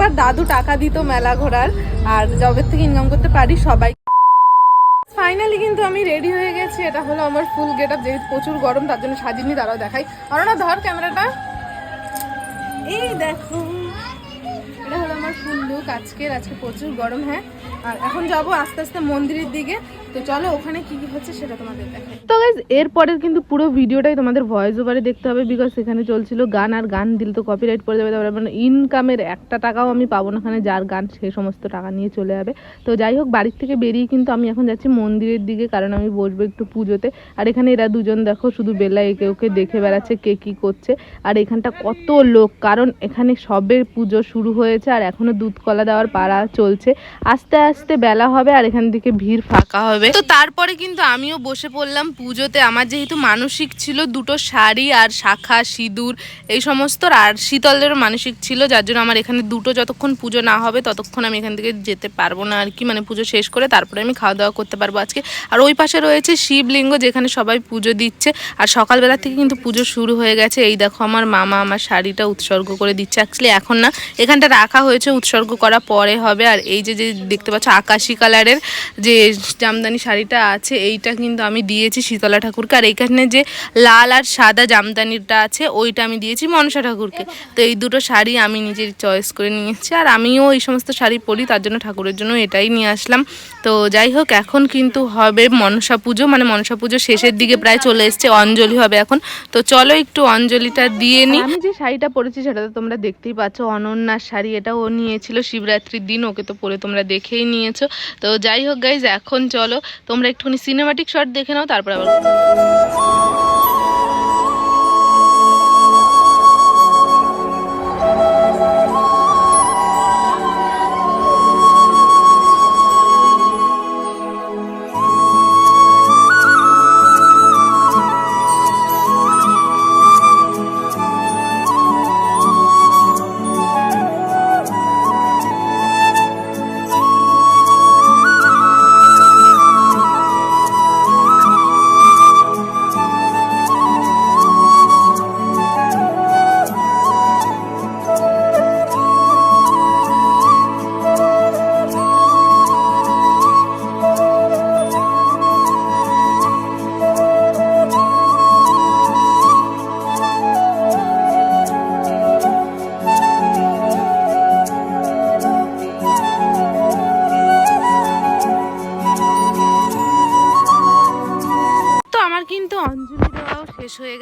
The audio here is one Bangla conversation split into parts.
একবার দাদু টাকা দিত মেলা ঘোরার, আর জবের থেকে ইনকাম করতে পারি সবাই। ফাইনালি কিন্তু আমি রেডি হয়ে গেছি, এটা হলো আমার ফুল গেট আপ যেহেতু প্রচুর গরম, তার জন্য সাজিনি, তারাও দেখাই। আর না ধর ক্যামেরাটা। এই দেখো, এটা হলো আমার ফুল লুক আজকের, আজকে প্রচুর গরম হ্যাঁ। আর এখন যাব আস্তে আস্তে মন্দিরের দিকে। তো চলো, ওখানে কি কি হচ্ছে সেটা তোমাদের দেখাই। তো গাইজ এরপরের কিন্তু পুরো ভিডিওটাই তোমাদের ভয়েস ওভারে দেখতে হবে বিকজ সেখানে চলছিল গান, আর গান দিলে তো কপিরাইট পড়ে যাবে। তারপরে মানে ইনকামের একটা টাকাও আমি পাবো না ওখানে, যার গান সে সমস্ত টাকা নিয়ে চলে যাবে। তো যাই হোক, বাড়ির থেকে বেরিয়ে কিন্তু আমি এখন যাচ্ছি মন্দিরের দিকে, কারণ আমি বসবো একটু পুজোতে। আর এখানে এরা দুজন দেখো, শুধু বেলা একে ওকে দেখে বেড়াচ্ছে কে কী করছে। আর এখানটা কত লোক, কারণ এখানে সবে পুজো শুরু হয়েছে, আর এখনও দুধ কলা দেওয়ার পাড়া চলছে। আস্তে আস্তে বেলা হবে আর এখান থেকে ভিড় ফাঁকা হবে। তো তারপরে কিন্তু আমিও বসে পড়লাম পুজোতে। আমার যেহেতু মানসিক ছিল, দুটো শাড়ি আর শাখা, সিঁদুর, এই সমস্ত আর শীতলেরও মানসিক ছিল, যার জন্য আমার এখানে দুটো যতক্ষণ পুজো না হবে ততক্ষণ আমি এখান থেকে যেতে পারব না আর কি। মানে পুজো শেষ করে তারপরে আমি খাওয়া দাওয়া করতে পারব আজকে। আর ওই পাশে রয়েছে শিবলিঙ্গ, যেখানে সবাই পুজো দিচ্ছে। আর সকালবেলা থেকে কিন্তু পুজো শুরু হয়ে গেছে। এই দেখো আমার মামা আমার শাড়িটা উৎসর্গ করে দিচ্ছে। অ্যাকচুয়ালি এখন না, এখানটা রাখা হয়েছে, উৎসর্গ করা পরে হবে। আর এই যে যে দেখতে পাচ্ছ আকাশি কালারের যে জামদানি শাড়িটা আছে এইটা কিন্তু আমি দিয়েছি শীতলা ঠাকুরকে। আর এইখানে যে লাল আর সাদা জামদানিটা আছে ওইটা আমি দিয়েছি মনসা ঠাকুরকে। তো এই দুটো শাড়ি আমি নিজের চয়েস করে নিয়েছি। আর আমিও এই সমস্ত শাড়ি পরি তার জন্য ঠাকুরের জন্য এটাই নিয়ে আসলাম। তো যাই হোক এখন কিন্তু হবে মনসা পুজো। মানে মনসা পুজো শেষের দিকে প্রায় চলে এসছে অঞ্জলি হবে এখন। তো চলো একটু অঞ্জলিটা দিয়ে নিই আমি যে শাড়িটা পরেছি সেটা তো তোমরা দেখতেই পাচ্ছ। অনন্যার শাড়ি এটা ও নিয়েছিল শিবরাত্রির দিন ওকে তো পরে তোমরা দেখেই নিয়েছো। তো যাই হোক গাইজ এখন চলো, তোমরা একটুখানি সিনেমাটিক শট দেখে নাও, তারপর আবার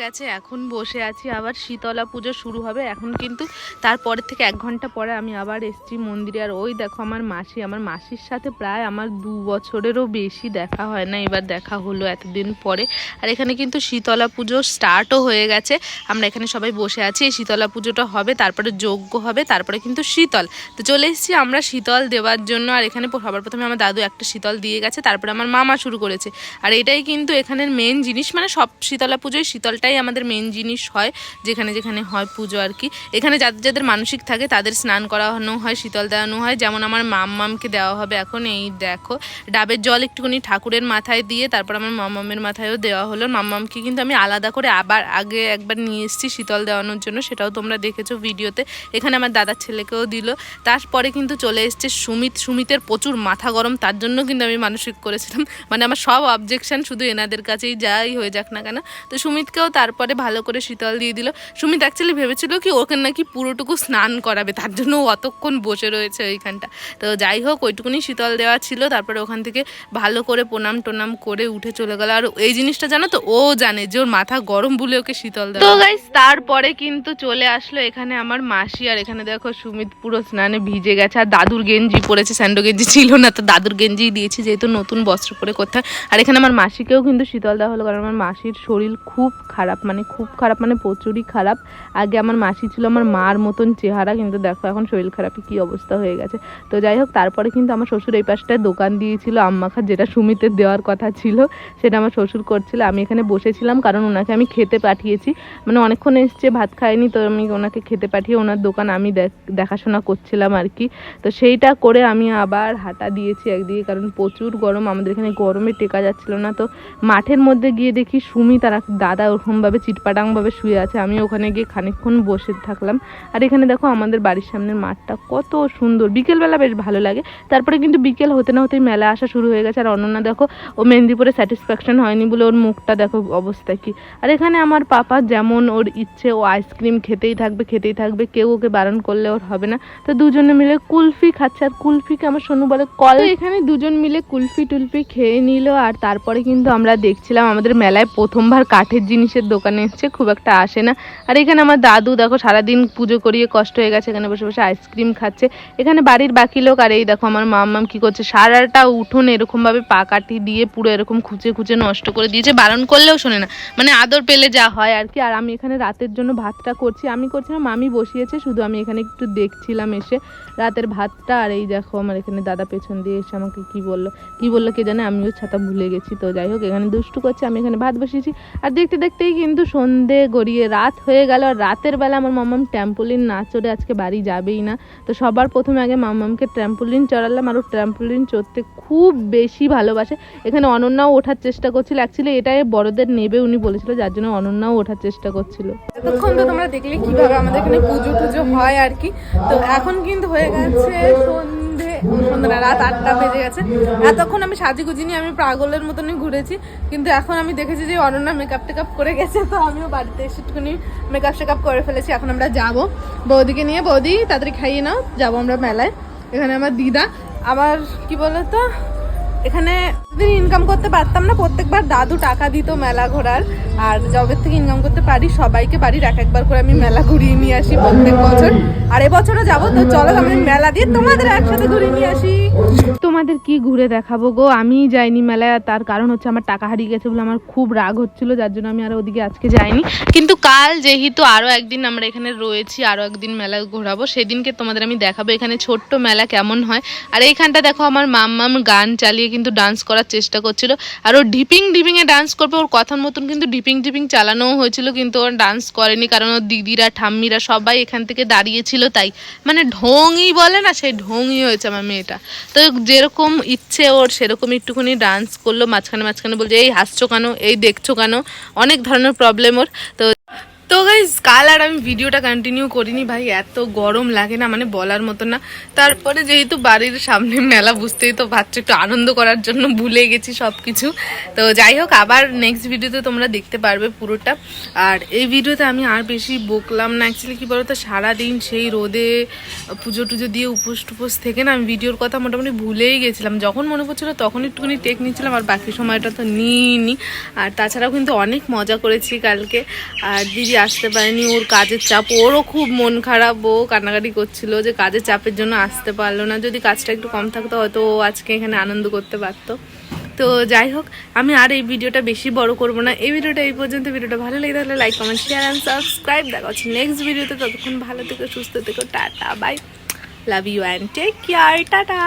গেছে, এখন বসে আছি। আবার শীতলা পুজো শুরু হবে, এখন কিন্তু তারপরের থেকে এক ঘণ্টা পরে আমি আবার এসেছি মন্দিরে। আর ওই দেখো আমার মাসি, আমার মাসির সাথে প্রায় আমার দু বছরেরও বেশি দেখা হয় না, এবার দেখা হলো এতদিন পরে। আর এখানে কিন্তু শীতলা পুজো স্টার্টও হয়ে গেছে। আমরা এখানে সবাই বসে আছি, এই শীতলা পুজোটা হবে, তারপরে যজ্ঞ হবে, তারপরে কিন্তু শীতল। তো চলে এসেছি আমরা শীতল দেওয়ার জন্য। আর এখানে সবার প্রথমে আমার দাদু একটা শীতল দিয়ে গেছে, তারপরে আমার মামা শুরু করেছে। আর এটাই কিন্তু এখানের মেন জিনিস মানে সব শীতলা পুজোয় শীতলটাই আমাদের মেন জিনিস হয়, যেখানে যেখানে হয় পুজো আর কি। এখানে যাদের যাদের মানসিক থাকে, তাদের স্নান করানো হয়, শীতল দেওয়ানো হয়। যেমন আমার মাম্মামকে দেওয়া হবে এখন, এই দেখো। ডাবের জল একটুখানি ঠাকুরের মাথায় দিয়ে, তারপর আমার মাম্মামের মাথায়ও দেওয়া হলো। মাম্মামকে কিন্তু আমি আলাদা করে আবার আগে একবার নিয়ে এসেছি শীতল দেওয়ানোর জন্য। সেটাও তোমরা দেখেছ ভিডিওতে। এখানে আমার দাদার ছেলেকেও দিল। তারপরে কিন্তু চলে এসছে সুমিত। সুমিতের প্রচুর মাথা গরম, তার জন্য কিন্তু আমি মানসিক করেছিলাম। মানে আমার সব অবজেকশন শুধু এনাদের কাছেই যাই, হয়ে যাক না কেন। তো সুমিতকেও তারপরে ভালো করে শীতল দিয়ে দিল। সুমিত অ্যাকচুয়ালি ভেবেছিল কি ওকে নাকি পুরোটুকু স্নান করাবে তার জন্য ও অতক্ষণ বসে রয়েছে ওইখানটা। তো যাই হোক ওইটুকুনি শীতল দেওয়া ছিল তারপরে ওখান থেকে ভালো করে প্রণাম টোনাম করে উঠে চলে গেল। আর এই জিনিসটা জানো তো ও জানে যে ওর মাথা গরম বলে ওকে শীতল দেওয়া তো গাইস তারপরে কিন্তু চলে আসলো এখানে আমার মাসি আর এখানে দেখো সুমিত পুরো স্নানে ভিজে গেছে। আর দাদুর গেঞ্জি পরেছে স্যান্ডো গেঞ্জি ছিল না তো দাদুর গেঞ্জি দিয়েছি যেহেতু নতুন বস্ত্র পরে করতে হয় আর এখানে আমার মাসিকেও কিন্তু শীতল দেওয়া হলো কারণ আমার মাসির শরীর খুব খারাপ। মানে খুব খারাপ মানে প্রচুরই খারাপ। আগে আমার মাসি ছিল আমার মার মতন চেহারা, কিন্তু দেখো এখন শরীর খারাপে কি অবস্থা হয়ে গেছে। তো যাই হোক, তারপরে কিন্তু আমার শ্বশুর এই পাশটায় দোকান দিয়েছিল আম্মাখা যেটা সুমিতের দেওয়ার কথা ছিল, সেটা আমার শ্বশুর করছিল। আমি এখানে বসেছিলাম, কারণ ওনাকে আমি খেতে পাঠিয়েছি। মানে অনেকক্ষণ এসছে, ভাত খায়নি, তো আমি ওনাকে খেতে পাঠিয়ে ওনার দোকান আমি দেখ- দেখাশোনা করছিলাম আর কি। তো সেইটা করে আমি আবার হাঁটা দিয়েছি একদিকে, কারণ প্রচুর গরম, আমাদের এখানে গরমে টেকা যাচ্ছিল না। তো মাঠের মধ্যে গিয়ে দেখি সুমিত আর দাদা দাদা ওরকমভাবে চিটপাটাংভাবে শুয়ে আছে, আমি ওখানে গিয়ে খানিকক্ষণ বসে থাকলাম। আর এখানে দেখো আমাদের বাড়ির সামনের মাঠটা কত সুন্দর। বিকেলবেলা বেশ ভালো লাগে। তারপরে কিন্তু বিকেল হতে না হতেই মেলা আসা শুরু হয়ে গেছে। আর অনন্যা দেখো, ও মেহেন্দিপুরে স্যাটিসফ্যাকশন হয়নি বলে ওর মুখটা দেখো অবস্থা কি। আর এখানে আমার পাপা যেমন ওর ইচ্ছে, ও আইসক্রিম খেতেই থাকবে খেতেই থাকবে। কেউ ওকে বারণ করলে ওর হবে না। তো দুজনে মিলে কুলফি খাচ্ছে। আর কুলফিকে আমার সোনু বলে, কল। এখানে দুজন মিলে কুলফি টুলফি খেয়ে নিল। আর তারপরে কিন্তু আমরা দেখছিলাম আমাদের মেলায় প্রথমবার কাঠের জিনিসের দোকানে এসছে, খুব একটা আসে না। আর এখানে আমার দাদু, দেখো, সারাদিন পুজো করিয়ে কষ্ট হয়ে গেছে, এখানে বসে বসে আইসক্রিম খাচ্ছে। এখানে বাড়ির বাকি লোক, আর এই দেখো, আমার মাম্মাম কি করছে, সারাটা উঠোন এরকম ভাবে পা কাটি দিয়ে পুরো এরকম খুঁচে খুঁচে নষ্ট করে দিয়েছে, বারণ করলেও শোনে না। মানে আদর পেলে যা হয় আর কি। আর আমি এখানে রাতের জন্য ভাতটা করছি। আমি করছি না মামি বসিয়েছে, শুধু আমি এখানে একটু দেখছিলাম এসে রাতের ভাতটা। আর এই দেখো, আমার এখানে দাদা পেছন দিয়ে এসে আমাকে কি বলল কি বলল কে জানে, আমিও ছাতা ভুলে গেছি। তো যাই হোক, এখানে দুষ্টু করছে, আমি এখানে ভাত বসিয়েছি। আর দেখতে দেখতেই কিন্তু সন্ধে গড়িয়ে রাত হয়ে গেল আর রাতের বেলা আমার মাম্মাম ট্যাম্পোলিন না চড়ে আজকে বাড়ি যাবেই না। তো সবার প্রথমে আগে মাম্মামকে ট্র্যাম্পোলিন চড়ালাম আর ও ট্র্যাম্পোলিন চড়তে খুব বেশি ভালোবাসে। এখানে অনন্যাও ওঠার চেষ্টা করছিল। অ্যাকচুয়ালি এটাই বড়দের নেবে উনি বলেছিল, যার জন্য অনন্যাও ওঠার চেষ্টা করছিল। এতক্ষণ তো তোমরা দেখলে কীভাবে আমাদের এখানে পুজো টুজো হয় আর কি। তো এখন কিন্তু হয়ে গেছে সন্ধে। সন্ধ্যে রাত আটটা বেজে গেছে। এতক্ষণ আমি সাজিগুজি নিয়ে আমি পাগলের মতনই ঘুরেছি। কিন্তু এখন আমি দেখেছি যে অনন্যা মেকআপ টেকআপ করে গেছে, তো আমিও বাড়িতে একটুখানি মেকআপ শেকআপ করে ফেলেছি। এখন আমরা যাব বৌদিকে নিয়ে। বৌদি, তাড়াতাড়ি খাইয়ে নাও, যাব আমরা মেলায়। এখানে আমার দিদা। আবার কি বলতো? এখানে যদি ইনকাম করতে পারতাম না, প্রত্যেকবার দাদু টাকা দিত মেলা ঘোরার, আর জবের থেকে ইনকাম করতে পারি, সবাইকে বাড়ির এক একবার করে আমি মেলা ঘুরিয়ে নিয়ে আসি প্রত্যেক বছর। আর এবছরও যাব, তো চলো আমি মেলা দিয়ে তোমাদের একসাথে ঘুরিয়ে নিয়ে আসি। তোমাদের কি ঘুরে দেখাবো গো? আমি যাইনি মেলায় তার কারণ হচ্ছে আমার টাকা হারিয়ে গেছে বলে আমার খুব রাগ হচ্ছিল, যার জন্য আমি আর ওদিকে আজকে যাইনি। কিন্তু কাল যেহেতু আরও একদিন আমরা এখানে রয়েছি আরও একদিন মেলা ঘোরাবো, সেদিনকে তোমাদের আমি দেখাবো। এখানে ছোট্ট মেলা কেমন হয়? আর এইখানটা দেখো আমার মাম্মাম গান চালিয়ে কিন্তু ডান্স করার চেষ্টা করছিল। আর ও ডিপিং ডিপিং এ ডান্স করবে, ওর কথার মতন কিন্তু ডিপিং ডিপিং চালানোও হয়েছিল, কিন্তু ও ডান্স করেনি, কারণ ওর দিদিরা, ঠাম্মিরা সবাই এখান থেকে দাঁড়িয়েছিল তাই। মানে ঢোঙই বলে না, সেই ঢোঙই হয়েছে আমার মেয়েটা। তো যেরকম ইচ্ছে ওর সেরকম একটুখানি ডান্স করল, মাঝখানে মাঝখানে বলছে, এই হাসছো কেন? এই দেখছ কেন? অনেক ধরনের প্রবলেম ওর। তো তো গাইজ কাল আর আমি ভিডিওটা কন্টিনিউ করিনি ভাই, এত গরম লাগে না মানে বলার মতো না। তারপরে যেহেতু বাড়ির সামনে মেলা, বুঝতেই তো পারছ, একটু আনন্দ করার জন্য ভুলে গেছি সব কিছু তো যাই হোক, আবার নেক্সট ভিডিওতে তোমরা দেখতে পারবে পুরোটা। আর এই ভিডিওতে আমি আর বেশি বকলাম না। অ্যাকচুয়ালি কী বলতো, সারাদিন সেই রোদে পুজো টুজো দিয়ে উপোস টুপোস থেকে না আমি ভিডিওর কথা মোটামুটি ভুলেই গেছিলাম। যখন মনে পড়ছিল, তখন একটুখানি টেক নিচ্ছিলাম, আর বাকি সময়টা তো নিইনি। আর তাছাড়াও কিন্তু অনেক মজা করেছি কালকে। আর দিদি আসতে পারেনি, ওর কাজের চাপ। ওরও খুব মন খারাপ, ও কান্নাকাটি করছিল যে কাজের চাপের জন্য আসতে পারল না। যদি কাজটা একটু কম থাকতো, হয়তো ও আজকে এখানে আনন্দ করতে পারতো। তো যাই হোক, আমি আর এই ভিডিওটা বেশি বড় করব না। এই ভিডিওটা এই পর্যন্ত। ভিডিওটা ভালো লেগে থাকলে like comment share and subscribe দেখা হচ্ছে নেক্সট ভিডিওতে। ততক্ষণ ভালো থেকো, সুস্থ থেকো। Tata bye love you and take care tata.